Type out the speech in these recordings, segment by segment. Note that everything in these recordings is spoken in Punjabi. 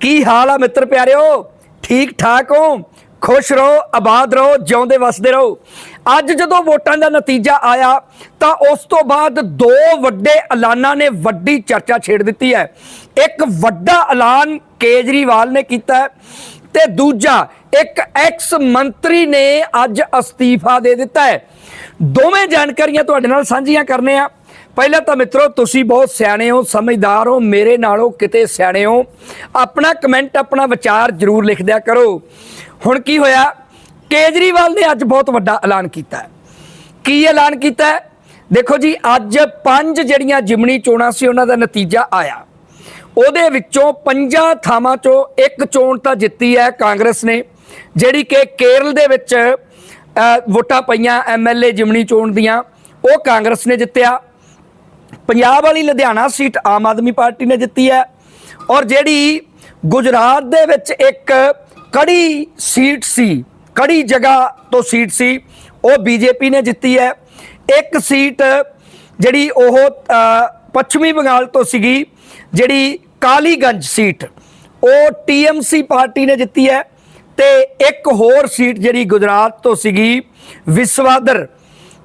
ਕੀ ਹਾਲ ਆ ਮਿੱਤਰ ਪਿਆਰਿਓ? ਠੀਕ ਠਾਕ ਹੋ? ਖੁਸ਼ ਰਹੋ, ਆਬਾਦ ਰਹੋ, ਜਿਉਂਦੇ ਵਸਦੇ ਰਹੋ। ਅੱਜ ਜਦੋਂ ਵੋਟਾਂ ਦਾ ਨਤੀਜਾ ਆਇਆ, ਤਾਂ ਉਸ ਤੋਂ ਬਾਅਦ ਦੋ ਵੱਡੇ ਐਲਾਨਾਂ ਨੇ ਵੱਡੀ ਚਰਚਾ ਛੇੜ ਦਿੱਤੀ ਹੈ। ਇੱਕ ਵੱਡਾ ਐਲਾਨ ਕੇਜਰੀਵਾਲ ਨੇ ਕੀਤਾ ਹੈ ਤੇ ਦੂਜਾ ਇੱਕ ਐਕਸ ਮੰਤਰੀ ਨੇ ਅੱਜ ਅਸਤੀਫਾ ਦੇ ਦਿੱਤਾ ਹੈ। ਦੋਵੇਂ ਜਾਣਕਾਰੀਆਂ ਤੁਹਾਡੇ ਨਾਲ ਸਾਂਝੀਆਂ ਕਰਨੇ ਆ। ਪਹਿਲਾਂ ਤਾਂ ਮਿੱਤਰੋ, ਤੁਸੀਂ ਬਹੁਤ ਸਿਆਣੇ ਹੋ, ਸਮਝਦਾਰ ਹੋ, ਮੇਰੇ ਨਾਲੋਂ ਕਿਤੇ ਸਿਆਣੇ ਹੋ। ਆਪਣਾ ਕਮੈਂਟ ਆਪਣਾ ਵਿਚਾਰ ਜਰੂਰ ਲਿਖ ਦਿਆ ਕਰੋ। ਹੁਣ ਕੀ ਹੋਇਆ? ਕੇਜਰੀਵਾਲ ਨੇ ਅੱਜ ਬਹੁਤ ਵੱਡਾ ਐਲਾਨ ਕੀਤਾ ਕੀ ਐਲਾਨ ਕੀਤਾ ਦੇਖੋ ਜੀ, ਅੱਜ ਪੰਜ ਜਿਹੜੀਆਂ ਜਿਮਣੀ ਚੋਣਾਂ ਸੀ, ਉਹਨਾਂ ਦਾ ਨਤੀਜਾ ਆਇਆ। ਉਹਦੇ ਵਿੱਚੋਂ ਪੰਜਾਂ ਥਾਵਾਂ ਚੋਂ ਇੱਕ ਚੋਣ ਤਾਂ ਜਿੱਤੀ ਹੈ ਕਾਂਗਰਸ ਨੇ, ਜਿਹੜੀ ਕਿ ਕੇਰਲ ਦੇ ਵਿੱਚ ਵੋਟਾਂ ਪਈਆਂ ਐਮਐਲਏ ਜਿਮਣੀ ਚੋਣ ਦੀਆਂ, ਉਹ ਕਾਂਗਰਸ ਨੇ ਜਿੱਤਿਆ। ਪੰਜਾਬ ਵਾਲੀ ਲੁਧਿਆਣਾ ਸੀਟ ਆਮ ਆਦਮੀ ਪਾਰਟੀ ਨੇ ਜਿੱਤੀ ਹੈ ਔਰ ਜਿਹੜੀ ਗੁਜਰਾਤ ਦੇ ਵਿੱਚ ਇੱਕ ਕੜੀ ਸੀਟ ਸੀ, ਕੜੀ ਜਗ੍ਹਾ ਤੋਂ ਸੀਟ ਸੀ, ਉਹ ਬੀਜੇਪੀ ਨੇ ਜਿੱਤੀ ਹੈ। ਇੱਕ ਸੀਟ ਜਿਹੜੀ ਉਹ ਪੱਛਮੀ ਬੰਗਾਲ ਤੋਂ ਸੀਗੀ, ਜਿਹੜੀ ਕਾਲੀਗੰਜ ਸੀਟ, ਉਹ ਟੀਐਮਸੀ ਪਾਰਟੀ ਨੇ ਜਿੱਤੀ ਹੈ ਤੇ ਇੱਕ ਹੋਰ ਸੀਟ ਜਿਹੜੀ ਗੁਜਰਾਤ ਤੋਂ ਸੀਗੀ, ਵਿਸਵਾਦਰ।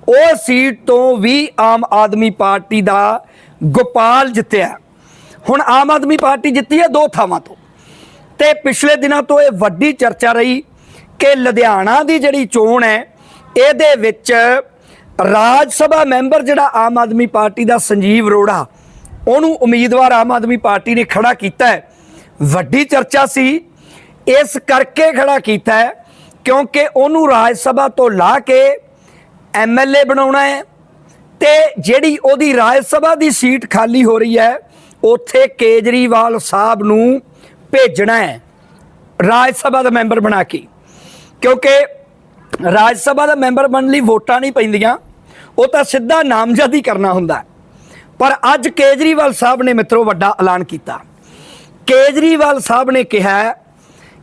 ਉਹ ਸੀਟ ਤੋਂ ਵੀ ਆਮ ਆਦਮੀ ਪਾਰਟੀ ਦਾ ਗੋਪਾਲ ਜਿੱਤਿਆ। ਹੁਣ ਆਮ ਆਦਮੀ ਪਾਰਟੀ ਜਿੱਤੀ ਹੈ ਦੋ ਥਾਵਾਂ ਤੋਂ। ਤੇ ਪਿਛਲੇ ਦਿਨਾਂ ਤੋਂ ਇਹ ਵੱਡੀ ਚਰਚਾ ਰਹੀ ਕਿ ਲੁਧਿਆਣਾ ਦੀ ਜਿਹੜੀ ਚੋਣ ਹੈ, ਇਹਦੇ ਵਿੱਚ ਰਾਜ ਸਭਾ ਮੈਂਬਰ ਜਿਹੜਾ ਆਮ ਆਦਮੀ ਪਾਰਟੀ ਦਾ ਸੰਜੀਵ ਅਰੋੜਾ, ਉਹਨੂੰ ਉਮੀਦਵਾਰ ਆਮ ਆਦਮੀ ਪਾਰਟੀ ਨੇ ਖੜਾ ਕੀਤਾ ਹੈ। ਵੱਡੀ ਚਰਚਾ ਸੀ। ਇਸ ਕਰਕੇ ਖੜਾ ਕੀਤਾ ਹੈ ਕਿਉਂਕਿ ਉਹਨੂੰ ਰਾਜ ਸਭਾ ਤੋਂ ਲਾ ਕੇ ਐਮਐਲਏ ਬਣਾਉਣਾ ਹੈ ਤੇ ਜਿਹੜੀ ਉਹਦੀ ਰਾਜ ਸਭਾ ਦੀ ਸੀਟ ਖਾਲੀ ਹੋ ਰਹੀ ਹੈ, ਉੱਥੇ ਕੇਜਰੀਵਾਲ ਸਾਹਿਬ ਨੂੰ ਭੇਜਣਾ ਹੈ। ਰਾਜ ਸਭਾ ਦਾ ਮੈਂਬਰ ਬਣਾ ਕੇ। ਕਿਉਂਕਿ ਰਾਜ ਸਭਾ ਦਾ ਮੈਂਬਰ ਬਣਨ ਲਈ ਵੋਟਾਂ ਨਹੀਂ ਪੈਂਦੀਆਂ, ਉਹ ਤਾਂ ਸਿੱਧਾ ਨਾਮਜ਼ਦਗੀ ਕਰਨਾ ਹੁੰਦਾ ਪਰ ਅੱਜ ਕੇਜਰੀਵਾਲ ਸਾਹਿਬ ਨੇ ਮਿੱਤਰੋ ਵੱਡਾ ਐਲਾਨ ਕੀਤਾ। ਕੇਜਰੀਵਾਲ ਸਾਹਿਬ ਨੇ ਕਿਹਾ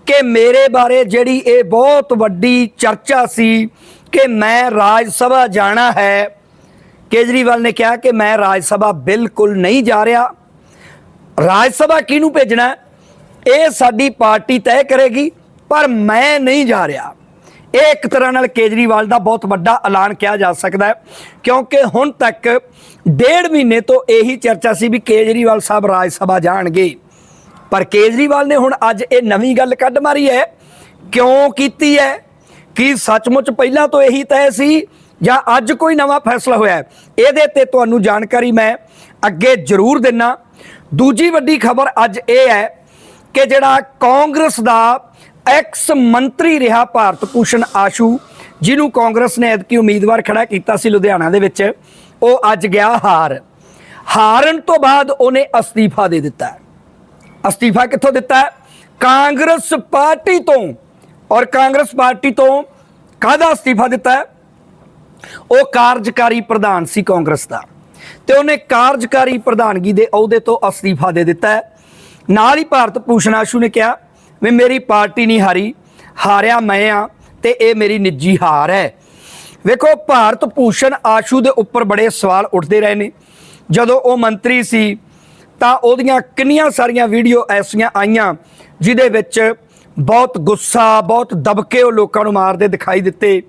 ਕਿ ਮੇਰੇ ਬਾਰੇ ਜਿਹੜੀ ਇਹ ਬਹੁਤ ਵੱਡੀ ਚਰਚਾ ਸੀ ਕਿ ਮੈਂ ਰਾਜ ਸਭਾ ਜਾਣਾ ਹੈ। ਕੇਜਰੀਵਾਲ ਨੇ ਕਿਹਾ ਕਿ ਮੈਂ ਰਾਜ ਸਭਾ ਬਿਲਕੁਲ ਨਹੀਂ ਜਾ ਰਿਹਾ। ਰਾਜ ਸਭਾ ਕਿਹਨੂੰ ਭੇਜਣਾ ਇਹ ਸਾਡੀ ਪਾਰਟੀ ਤੈਅ ਕਰੇਗੀ, ਪਰ ਮੈਂ ਨਹੀਂ ਜਾ ਰਿਹਾ। ਇਹ ਇੱਕ ਤਰ੍ਹਾਂ ਨਾਲ ਕੇਜਰੀਵਾਲ ਦਾ ਬਹੁਤ ਵੱਡਾ ਐਲਾਨ ਕਿਹਾ ਜਾ ਸਕਦਾ ਹੈ, ਕਿਉਂਕਿ ਹੁਣ ਤੱਕ ਡੇਢ ਮਹੀਨੇ ਤੋਂ ਇਹੀ ਚਰਚਾ ਸੀ ਵੀ ਕੇਜਰੀਵਾਲ ਸਾਹਿਬ ਰਾਜ ਸਭਾ ਜਾਣਗੇ। ਪਰ ਕੇਜਰੀਵਾਲ ਨੇ ਹੁਣ ਅੱਜ ਇਹ ਨਵੀਂ ਗੱਲ ਕੱਢ ਮਾਰੀ ਹੈ, ਕਿਉਂ ਕੀਤੀ ਹੈ? ਕੀ ਸੱਚਮੁੱਚ ਪਹਿਲਾਂ ਤੋਂ ਇਹੀ ਤੈਅ ਸੀ ਜਾਂ ਅੱਜ ਕੋਈ ਨਵਾਂ ਫੈਸਲਾ ਹੋਇਆ ਹੈ? ਇਹਦੇ ਤੇ ਤੁਹਾਨੂੰ ਜਾਣਕਾਰੀ ਮੈਂ ਅੱਗੇ ਜ਼ਰੂਰ ਦਿੰਨਾ। ਦੂਜੀ ਵੱਡੀ ਖਬਰ ਅੱਜ ਇਹ ਹੈ ਕਿ ਜਿਹੜਾ ਕਾਂਗਰਸ ਦਾ ਐਕਸ ਮੰਤਰੀ ਰਿਹਾ ਭਾਰਤ ਭੂਸ਼ਣ ਆਸ਼ੂ, ਜਿਹਨੂੰ ਕਾਂਗਰਸ ਨੇ ਐਤਕੀ ਉਮੀਦਵਾਰ ਖੜਾ ਕੀਤਾ ਸੀ ਲੁਧਿਆਣਾ ਦੇ ਵਿੱਚ, ਉਹ ਅੱਜ ਗਿਆ ਹਾਰ। ਹਾਰਨ ਤੋਂ ਬਾਅਦ ਉਹਨੇ ਅਸਤੀਫਾ ਦੇ ਦਿੱਤਾ। ਅਸਤੀਫਾ ਕਿੱਥੋਂ ਦਿੱਤਾ? ਕਾਂਗਰਸ ਪਾਰਟੀ ਤੋਂ। ਔਰ ਕਾਂਗਰਸ ਪਾਰਟੀ ਤੋਂ ਕਾਹਦਾ ਅਸਤੀਫਾ ਦਿੱਤਾ ਹੈ? ਉਹ ਕਾਰਜਕਾਰੀ ਪ੍ਰਧਾਨ ਸੀ ਕਾਂਗਰਸ ਦਾ। ਤੇ ਉਹਨੇ ਕਾਰਜਕਾਰੀ ਪ੍ਰਧਾਨਗੀ ਦੇ ਅਹੁਦੇ ਤੋਂ ਅਸਤੀਫਾ ਦੇ ਦਿੱਤਾ ਹੈ। ਨਾਲ ਹੀ ਭਾਰਤ ਭੂਸ਼ਣ ਆਸ਼ੂ ਨੇ ਕਿਹਾ ਵੀ ਮੇਰੀ ਪਾਰਟੀ ਨਹੀਂ ਹਾਰੀ, ਹਾਰਿਆ ਮੈਂ ਆ ਤੇ ਇਹ ਮੇਰੀ ਨਿੱਜੀ ਹਾਰ ਹੈ। ਵੇਖੋ, ਭਾਰਤ ਭੂਸ਼ਣ ਆਸ਼ੂ ਦੇ ਉੱਪਰ ਬੜੇ ਸਵਾਲ ਉੱਠਦੇ ਰਹੇ ਨੇ। ਜਦੋਂ ਉਹ ਮੰਤਰੀ ਸੀ ਤਾਂ ਉਹਦੀਆਂ ਕਿੰਨੀਆਂ ਸਾਰੀਆਂ ਵੀਡੀਓ ਐਸੀਆਂ ਆਈਆਂ, ਜਿਹਦੇ ਵਿੱਚ ਬਹੁਤ ਗੁੱਸਾ, ਬਹੁਤ ਦਬਕੇ ਉਹ ਲੋਕਾਂ ਨੂੰ ਮਾਰਦੇ, ਦਿਖਾਈ ਦਿੱਤੇ।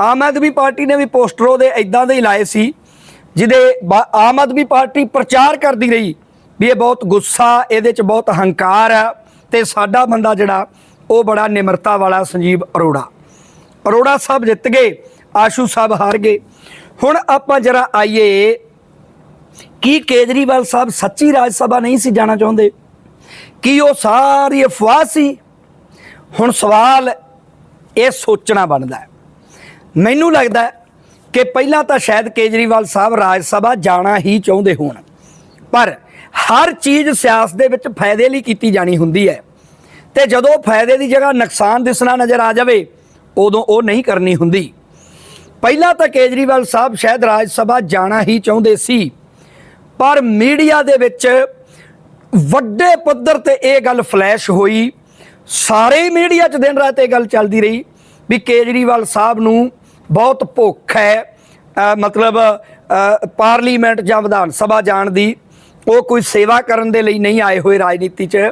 ਆਮ ਆਦਮੀ ਪਾਰਟੀ ਨੇ ਵੀ ਪੋਸਟਰ ਉਹਦੇ ਇਦਾਂ ਦੇ ਹੀ ਲਾਏ ਸੀ, ਜਿਹਦੇ ਬਾ- ਆਮ ਆਦਮੀ ਪਾਰਟੀ ਪ੍ਰਚਾਰ ਕਰਦੀ ਰਹੀ ਵੀ ਇਹ ਬਹੁਤ ਗੁੱਸਾ, ਇਹਦੇ 'ਚ ਬਹੁਤ ਹੰਕਾਰ ਹੈ ਤੇ ਸਾਡਾ ਬੰਦਾ ਜਿਹੜਾ, ਉਹ ਬੜਾ ਨਿਮਰਤਾ ਵਾਲਾ ਸੰਜੀਵ ਅਰੋੜਾ। ਅਰੋੜਾ ਸਾਹਿਬ ਜਿੱਤ ਗਏ, ਆਸ਼ੂ ਸਾਹਿਬ ਹਾਰ ਗਏ। ਹੁਣ ਆਪਾਂ ਜਰਾ ਆਈਏ, ਕੀ ਕੇਜਰੀਵਾਲ ਸਾਹਿਬ ਸੱਚੀ ਰਾਜ ਸਭਾ ਨਹੀਂ ਸੀ ਜਾਣਾ ਚਾਹੁੰਦੇ? ਕੀ ਉਹ ਸਾਰੀ ਅਫਵਾਹ ਸੀ? ਹੁਣ ਸਵਾਲ ਇਹ ਸੋਚਣਾ ਬਣਦਾ ਹੈ। ਮੈਨੂੰ ਲੱਗਦਾ ਕਿ ਪਹਿਲਾਂ ਤਾਂ ਸ਼ਾਇਦ ਕੇਜਰੀਵਾਲ ਸਾਹਿਬ ਰਾਜ ਸਭਾ ਜਾਣਾ ਹੀ ਚਾਹੁੰਦੇ ਹੋਣ, ਪਰ ਹਰ ਚੀਜ਼ ਸਿਆਸਤ ਦੇ ਵਿੱਚ ਫਾਇਦੇ ਲਈ ਕੀਤੀ ਜਾਣੀ ਹੁੰਦੀ ਹੈ ਤੇ ਜਦੋਂ ਫਾਇਦੇ ਦੀ ਜਗ੍ਹਾ ਨੁਕਸਾਨ ਦਿਸਣਾ ਨਜ਼ਰ ਆ ਜਾਵੇ, ਉਦੋਂ ਉਹ ਨਹੀਂ ਕਰਨੀ ਹੁੰਦੀ। ਪਹਿਲਾਂ ਤਾਂ ਕੇਜਰੀਵਾਲ ਸਾਹਿਬ ਸ਼ਾਇਦ ਰਾਜ ਸਭਾ ਜਾਣਾ ਹੀ ਚਾਹੁੰਦੇ ਸੀ, ਪਰ ਮੀਡੀਆ ਦੇ ਵਿੱਚ ਵੱਡੇ ਪੱਧਰ ਤੇ ਇਹ ਗੱਲ ਫਲੈਸ਼ ਹੋਈ ਸਾਰੇ ਮੀਡੀਆ 'ਚ ਦਿਨ ਰਾਤ ਇਹ ਗੱਲ ਚੱਲਦੀ ਰਹੀ ਵੀ ਕੇਜਰੀਵਾਲ ਸਾਹਿਬ ਨੂੰ ਬਹੁਤ ਭੁੱਖ ਹੈ ਮਤਲਬ ਪਾਰਲੀਮੈਂਟ ਜਾਂ ਵਿਧਾਨ ਸਭਾ ਜਾਣ ਦੀ, ਉਹ ਕੋਈ ਸੇਵਾ ਕਰਨ ਦੇ ਲਈ ਨਹੀਂ ਆਏ ਹੋਏ ਰਾਜਨੀਤੀ 'ਚ।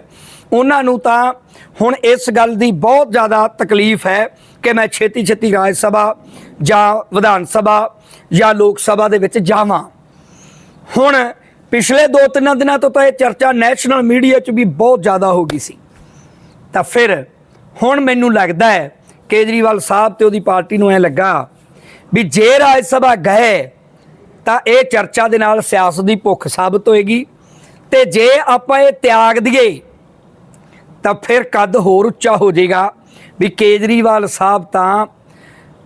ਉਹਨਾਂ ਨੂੰ ਤਾਂ ਹੁਣ ਇਸ ਗੱਲ ਦੀ ਬਹੁਤ ਜ਼ਿਆਦਾ ਤਕਲੀਫ ਹੈ ਕਿ ਮੈਂ ਛੇਤੀ ਛੇਤੀ ਰਾਜ ਸਭਾ ਜਾਂ ਵਿਧਾਨ ਸਭਾ ਜਾਂ ਲੋਕ ਸਭਾ ਦੇ ਵਿੱਚ ਜਾਵਾਂ। ਹੁਣ ਪਿਛਲੇ ਦੋ ਤਿੰਨ ਦਿਨਾਂ ਤੋਂ ਤਾਂ ਇਹ ਚਰਚਾ ਨੈਸ਼ਨਲ ਮੀਡੀਆ 'ਚ ਵੀ ਬਹੁਤ ਜ਼ਿਆਦਾ ਹੋ ਗਈ ਸੀ। ਤਾਂ ਫਿਰ ਹੁਣ ਮੈਨੂੰ ਲੱਗਦਾ ਹੈ ਕੇਜਰੀਵਾਲ ਸਾਹਿਬ ਤੇ ਉਹਦੀ ਪਾਰਟੀ ਨੂੰ ਐ ਲੱਗਾ ਵੀ ਜੇ ਰਾਜ ਸਭਾ ਗਏ ਤਾਂ ਇਹ ਚਰਚਾ ਦੇ ਨਾਲ ਸਿਆਸਤ ਦੀ ਭੁੱਖ ਸਾਬਤ ਹੋਏਗੀ ਤੇ ਜੇ ਆਪਾਂ ਇਹ ਤਿਆਗ ਦਈਏ ਤਾਂ ਫਿਰ ਕੱਦ ਹੋਰ ਉੱਚਾ ਹੋ ਜਾਏਗਾ ਵੀ ਕੇਜਰੀਵਾਲ ਸਾਹਿਬ ਤਾਂ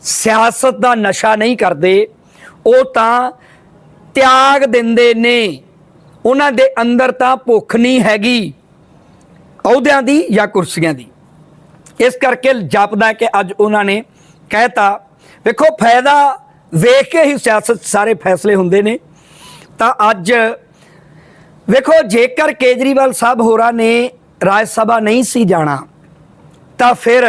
ਸਿਆਸਤ ਦਾ ਨਸ਼ਾ ਨਹੀਂ ਕਰਦੇ, ਉਹ ਤਾਂ ਤਿਆਗ ਦਿੰਦੇ ਨੇ। ਉਹਨਾਂ ਦੇ ਅੰਦਰ ਤਾਂ ਭੁੱਖ ਨਹੀਂ ਹੈਗੀ। ਅਹੁਦਿਆਂ ਦੀ ਜਾਂ ਕੁਰਸੀਆਂ ਦੀ। ਇਸ ਕਰਕੇ ਜਾਪਦਾ ਕਿ ਅੱਜ ਉਹਨਾਂ ਨੇ ਕਹਿਤਾ, ਵੇਖੋ, ਫਾਇਦਾ ਵੇਖ ਕੇ ਹੀ ਸਿਆਸਤ ਸਾਰੇ ਫੈਸਲੇ ਹੁੰਦੇ ਨੇ। ਤਾਂ ਅੱਜ ਵੇਖੋ, ਜੇਕਰ ਕੇਜਰੀਵਾਲ ਸਾਹਿਬ ਹੋਰਾਂ ਨੇ ਰਾਜ ਸਭਾ ਨਹੀਂ ਸੀ ਜਾਣਾ, ਤਾਂ ਫਿਰ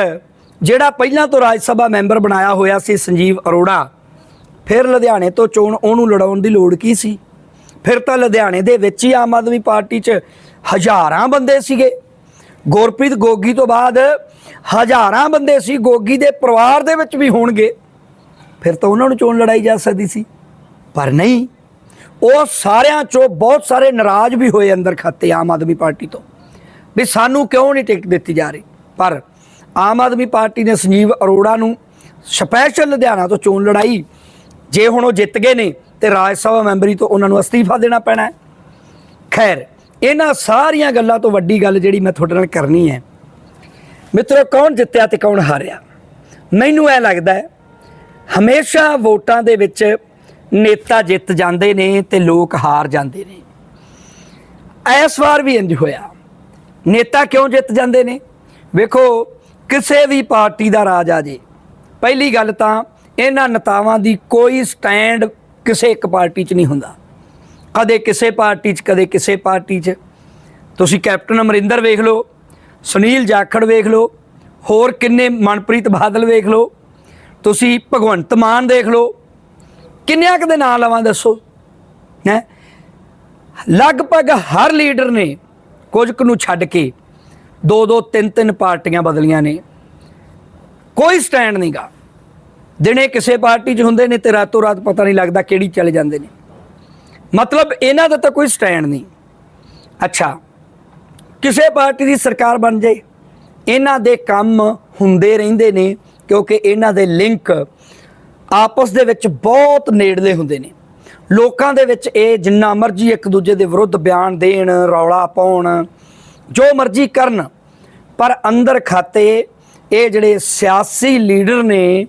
ਜਿਹੜਾ ਪਹਿਲਾਂ ਤੋਂ ਰਾਜ ਸਭਾ ਮੈਂਬਰ ਬਣਾਇਆ ਹੋਇਆ ਸੀ ਸੰਜੀਵ ਅਰੋੜਾ, ਫਿਰ ਲੁਧਿਆਣੇ ਤੋਂ ਚੋਣ ਉਹਨੂੰ ਲੜਾਉਣ ਦੀ ਲੋੜ ਕੀ ਸੀ? ਫਿਰ ਤਾਂ ਲੁਧਿਆਣੇ ਦੇ ਵਿੱਚ ਹੀ ਆਮ ਆਦਮੀ ਪਾਰਟੀ 'ਚ ਹਜ਼ਾਰਾਂ ਬੰਦੇ ਸੀਗੇ। ਗੁਰਪ੍ਰੀਤ ਗੋਗੀ ਤੋਂ ਬਾਅਦ ਹਜ਼ਾਰਾਂ ਬੰਦੇ ਸੀ, ਗੋਗੀ ਦੇ ਪਰਿਵਾਰ ਦੇ ਵਿੱਚ ਵੀ ਹੋਣਗੇ। ਫਿਰ ਤਾਂ ਉਹਨਾਂ ਨੂੰ ਚੋਣ ਲੜਾਈ ਜਾ ਸਕਦੀ ਸੀ। ਪਰ ਨਹੀਂ, ਉਹ ਸਾਰਿਆਂ ਚੋਂ ਬਹੁਤ ਸਾਰੇ ਨਾਰਾਜ਼ ਵੀ ਹੋਏ ਅੰਦਰ ਖਾਤੇ ਆਮ ਆਦਮੀ ਪਾਰਟੀ ਤੋਂ। ਵੀ ਸਾਨੂੰ ਕਿਉਂ ਨਹੀਂ ਟਿਕਟ ਦਿੱਤੀ ਜਾ ਰਹੀ? ਪਰ ਆਮ ਆਦਮੀ ਪਾਰਟੀ ਨੇ ਸੰਜੀਵ ਅਰੋੜਾ ਨੂੰ ਸਪੈਸ਼ਲ ਲੁਧਿਆਣਾ ਤੋਂ ਚੋਣ ਲੜਾਈ, ਜੇ ਹੁਣ ਉਹ ਜਿੱਤ ਗਏ ਨੇ ਤੇ ਰਾਜ ਸਭਾ ਮੈਂਬਰੀ ਤੋਂ ਉਹਨਾਂ ਨੂੰ ਅਸਤੀਫਾ ਦੇਣਾ ਪੈਣਾ ਹੈ। ਖੈਰ ਇਹਨਾਂ ਸਾਰੀਆਂ ਗੱਲਾਂ ਤੋਂ ਵੱਡੀ ਗੱਲ ਜਿਹੜੀ ਮੈਂ ਤੁਹਾਡੇ ਨਾਲ ਕਰਨੀ ਹੈ। ਮਿੱਤਰੋ, ਕੌਣ ਜਿੱਤਿਆ ਤੇ ਕੌਣ ਹਾਰਿਆ? ਮੈਨੂੰ ਇਹ ਲੱਗਦਾ ਹੈ, ਹਮੇਸ਼ਾ ਵੋਟਾਂ ਦੇ ਵਿੱਚ ਨੇਤਾ ਜਿੱਤ ਜਾਂਦੇ ਨੇ ਤੇ ਲੋਕ ਹਾਰ ਜਾਂਦੇ ਨੇ। ਇਸ ਵਾਰ ਵੀ ਇੰਜ ਹੋਇਆ। ਨੇਤਾ ਕਿਉਂ ਜਿੱਤ ਜਾਂਦੇ ਨੇ? ਵੇਖੋ, ਕਿਸੇ ਵੀ ਪਾਰਟੀ ਦਾ ਰਾਜ ਆ ਜੇ। ਪਹਿਲੀ ਗੱਲ ਤਾਂ ਇਹਨਾਂ ਨੇਤਾਵਾਂ ਦੀ ਕੋਈ ਸਟੈਂਡ ਕਿਸੇ ਇੱਕ ਪਾਰਟੀ 'ਚ ਨਹੀਂ ਹੁੰਦਾ। ਕਦੇ ਕਿਸੇ ਪਾਰਟੀ 'ਚ, ਕਦੇ ਕਿਸੇ ਪਾਰਟੀ 'ਚ। ਤੁਸੀਂ ਕੈਪਟਨ ਅਮਰਿੰਦਰ ਵੇਖ ਲਓ, ਸੁਨੀਲ ਜਾਖੜ ਵੇਖ ਲਓ, ਹੋਰ ਕਿੰਨੇ ਮਨਪ੍ਰੀਤ ਬਾਦਲ ਵੇਖ ਲਓ। ਤੁਸੀਂ ਭਗਵੰਤ ਮਾਨ ਦੇਖ ਲਓ, ਕਿੰਨਿਆਂ ਕੁ ਦੇ ਨਾਂ ਲਵਾਂ ਦੱਸੋ? ਹੈ? ਲਗਭਗ ਹਰ ਲੀਡਰ ਨੇ ਕੁਝ ਕੁ ਨੂੰ ਛੱਡ ਕੇ ਦੋ ਦੋ ਤਿੰਨ ਤਿੰਨ ਪਾਰਟੀਆਂ ਬਦਲੀਆਂ ਨੇ। ਕੋਈ ਸਟੈਂਡ ਨਹੀਂਗਾ ਦਿਨੇ ਕਿਸੇ ਪਾਰਟੀ 'ਚ ਹੁੰਦੇ ਨੇ ਤੇ ਰਾਤੋਂ ਰਾਤ ਪਤਾ ਨਹੀਂ ਲੱਗਦਾ ਕਿਹੜੀ ਚਲੇ ਜਾਂਦੇ ਨੇ। ਮਤਲਬ ਇਹਨਾਂ ਦਾ ਤਾਂ ਕੋਈ ਸਟੈਂਡ ਨਹੀਂ। ਅੱਛਾ, ਕਿਸੇ ਪਾਰਟੀ ਦੀ ਸਰਕਾਰ ਬਣ ਜਾਏ, ਇਹਨਾਂ ਦੇ ਕੰਮ ਹੁੰਦੇ ਰਹਿੰਦੇ ਨੇ ਕਿਉਂਕਿ ਇਹਨਾਂ ਦੇ ਲਿੰਕ ਆਪਸ ਦੇ ਵਿੱਚ ਬਹੁਤ ਨੇੜਲੇ ਹੁੰਦੇ ਨੇ। ਲੋਕਾਂ ਦੇ ਵਿੱਚ ਇਹ ਜਿੰਨਾ ਮਰਜ਼ੀ ਇੱਕ ਦੂਜੇ ਦੇ ਵਿਰੁੱਧ ਬਿਆਨ ਦੇਣ, ਰੌਲਾ ਪਾਉਣ, ਜੋ ਮਰਜ਼ੀ ਕਰਨ, ਪਰ ਅੰਦਰ ਖਾਤੇ ਇਹ ਜਿਹੜੇ ਸਿਆਸੀ ਲੀਡਰ ਨੇ,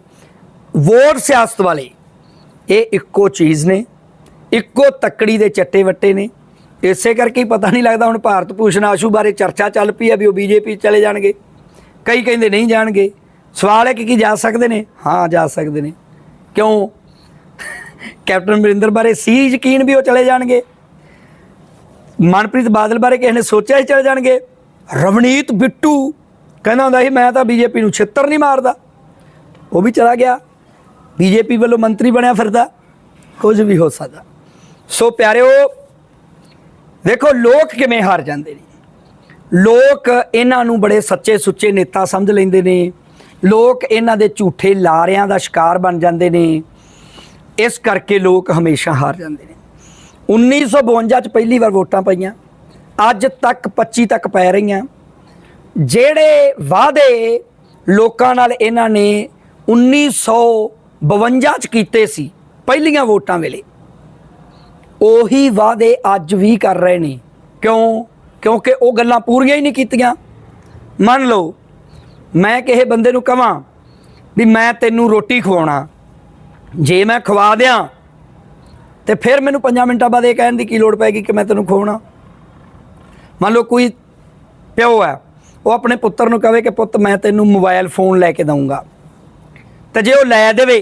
ਵੋਟ ਸਿਆਸਤ ਵਾਲੇ, ਇਹ ਇੱਕੋ ਚੀਜ਼ ਨੇ। ਇੱਕੋ ਤੱਕੜੀ ਦੇ ਚੱਟੇ ਵੱਟੇ ਨੇ। ਇਸੇ ਕਰਕੇ ਹੀ ਪਤਾ ਨਹੀਂ ਲੱਗਦਾ ਹੁਣ ਭਾਰਤ ਭੂਸ਼ਣ ਆਸ਼ੂ ਬਾਰੇ ਚਰਚਾ ਚੱਲ ਪਈ ਹੈ ਵੀ ਉਹ ਬੀਜੇਪੀ ਚਲੇ ਜਾਣਗੇ। ਕਈ ਕਹਿੰਦੇ ਨਹੀਂ ਜਾਣਗੇ। ਸਵਾਲ ਹੈ ਕਿ ਕੀ ਜਾ ਸਕਦੇ ਨੇ? ਹਾਂ, ਜਾ ਸਕਦੇ ਨੇ। ਕਿਉਂ? ਕੈਪਟਨ ਅਮਰਿੰਦਰ ਬਾਰੇ ਸੀ ਯਕੀਨ ਵੀ ਉਹ ਚਲੇ ਜਾਣਗੇ। ਮਨਪ੍ਰੀਤ ਬਾਦਲ ਬਾਰੇ ਕਿਸੇ ਨੇ ਸੋਚਿਆ ਹੀ ਚਲੇ ਜਾਣਗੇ। ਰਵਨੀਤ ਬਿੱਟੂ ਕਹਿੰਦਾ ਹੁੰਦਾ ਸੀ, ਮੈਂ ਤਾਂ ਬੀਜੇਪੀ ਨੂੰ ਛਿੱਤਰ ਨਹੀਂ ਮਾਰਦਾ। ਉਹ ਵੀ ਚਲਾ ਗਿਆ। ਬੀਜੇਪੀ ਵੱਲੋਂ ਮੰਤਰੀ ਬਣਿਆ ਫਿਰਦਾ। ਕੁਝ ਵੀ ਹੋ ਸਕਦਾ। ਸੋ ਪਿਆਰਿਓ, ਦੇਖੋ, ਲੋਕ ਕਿਵੇਂ ਹਾਰ ਜਾਂਦੇ ਨੇ? ਲੋਕ ਇਹਨਾਂ ਨੂੰ ਬੜੇ ਸੱਚੇ ਸੁੱਚੇ ਨੇਤਾ ਸਮਝ ਲੈਂਦੇ ਨੇ। ਲੋਕ ਇਹਨਾਂ ਦੇ ਝੂਠੇ ਲਾਰਿਆਂ ਦਾ ਸ਼ਿਕਾਰ ਬਣ ਜਾਂਦੇ ਨੇ। ਇਸ ਕਰਕੇ ਲੋਕ ਹਮੇਸ਼ਾ ਹਾਰ ਜਾਂਦੇ ਨੇ। 1952 ਚ ਪਹਿਲੀ ਵਾਰ ਵੋਟਾਂ ਪਈਆਂ। ਅੱਜ ਤੱਕ 25 ਤੱਕ ਪੈ ਰਹੀਆਂ। ਜਿਹੜੇ ਵਾਅਦੇ ਲੋਕਾਂ ਨਾਲ ਇਹਨਾਂ ਨੇ 1952 ਚ ਕੀਤੇ ਸੀ, ਪਹਿਲੀਆਂ ਵੋਟਾਂ ਵੇਲੇ ਉਹੀ ਵਾਅਦੇ ਅੱਜ ਵੀ ਕਰ ਰਹੇ ਨੇ। ਕਿਉਂ? ਕਿਉਂਕਿ ਉਹ ਗੱਲਾਂ ਪੂਰੀਆਂ ਹੀ ਨਹੀਂ ਕੀਤੀਆਂ। ਮੰਨ ਲਓ, ਮੈਂ ਕਿਸੇ ਬੰਦੇ ਨੂੰ ਕਹਾਂ ਵੀ ਮੈਂ ਤੈਨੂੰ ਰੋਟੀ ਖਵਾਉਣਾ। ਜੇ ਮੈਂ ਖਵਾ ਦਿਆਂ, ਤੇ ਫਿਰ ਮੈਨੂੰ 5 ਮਿੰਟਾਂ ਬਾਅਦ ਇਹ ਕਹਿਣ ਦੀ ਕੀ ਲੋੜ ਪੈਗੀ ਕਿ ਮੈਂ ਤੈਨੂੰ ਖਵਾਉਣਾ? ਮੰਨ ਲਓ ਕੋਈ ਪਿਓ ਹੈ, ਉਹ ਆਪਣੇ ਪੁੱਤਰ ਨੂੰ ਕਹੇ ਕਿ ਪੁੱਤ ਮੈਂ ਤੈਨੂੰ ਮੋਬਾਈਲ ਫੋਨ ਲੈ ਕੇ ਦਊਂਗਾ। ਤੇ ਜੇ ਉਹ ਲੈ ਦੇਵੇ